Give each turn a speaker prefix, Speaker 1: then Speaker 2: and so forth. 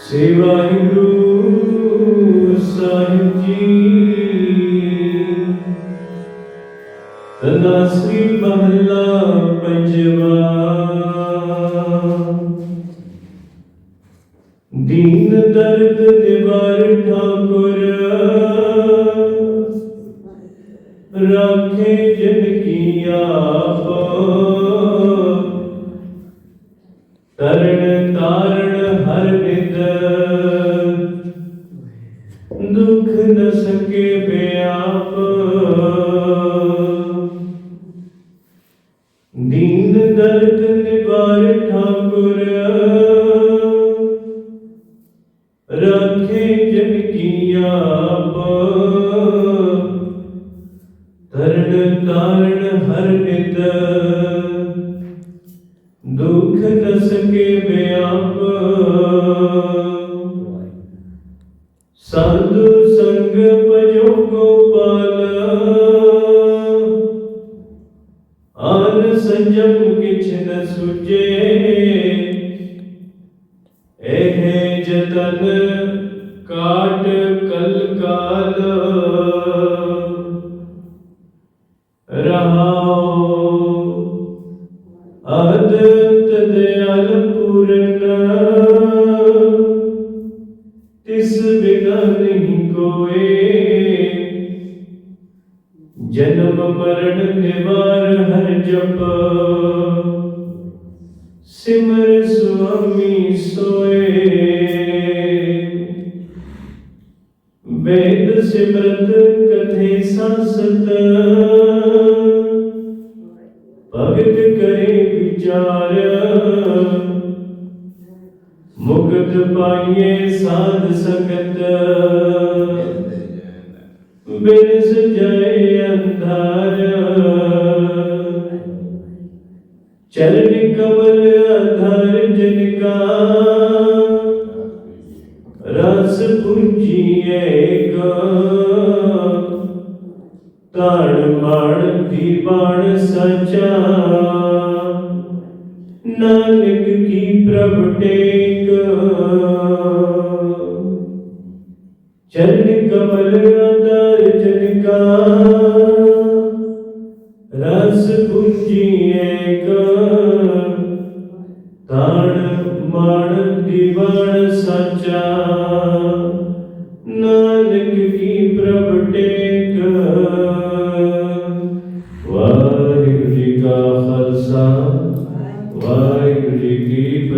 Speaker 1: ਸੇਵਾਹਿਗੁਰੂ ਸਾਹਿਬ ਜੀ। ਤਨਾ ਸ੍ਰੀ ਮਹਲਾ ਪੰਜਵਾ। ਦੀਨ ਦਰਦ ਨਿਵਾਰ ਠਾਕੁਰ समर्पित दुख तसके व्याप साधु संग पजो गोपाल आन संजम किछ न सूझे। एहे जतन काट कल काल ਰਹਾਉ। ਅਦਤ ਦਿਆਲ ਪੂਰਨ ਤਿਸ ਬਿਨਾ ਨਹੀਂ ਕੋਏ। ਜਨਮ ਮਰਨ ਨਿਵਾਰ ਹਰ ਜਪ। ਸਿਮਰ ਸੁਆਮੀ ਸੋਏ। ਵੇਦ ਸਿਮਰਤ ਕਥੇ ਕਰੇ ਵਿਚਾਰ ਮੁਕਤ ਪਾਈਏ ਸਾਧ ਸੰਗਤ ਬਿਨ ਸਜਾਏ ਅੰਧਾਰ ਚਰਨ ਕਮਲ ਆਧਾਰ ਜਨ ਕਾ ਰਸ ਪੁੰਜੀਏ ਕਾ ਤਾਣ ਮਾਣ ਦੀਵਾਨ ਸਚਾ ਨਾਨਕ ਕੀ ਪ੍ਰਭ ਟੇਕ? ਚਰਨ ਕਮਲ ਆਧਾਰ ਜਨ ਕਾ ਰਸ ਪੁੰਜੀਏ ਕਾ ਤਾਣ ਮਾਣ ਦੀਵਾਨ ਸਚਾ, ਨਾਨਕ ਕੀ ਪ੍ਰਭ ਟੇਕ? ਵਾਹਿਗੁਰੂ ਜੀ ਕਾ ਖਾਲਸਾ। ਵਾਹਿਗੁਰੂ ਜੀ ਕੀ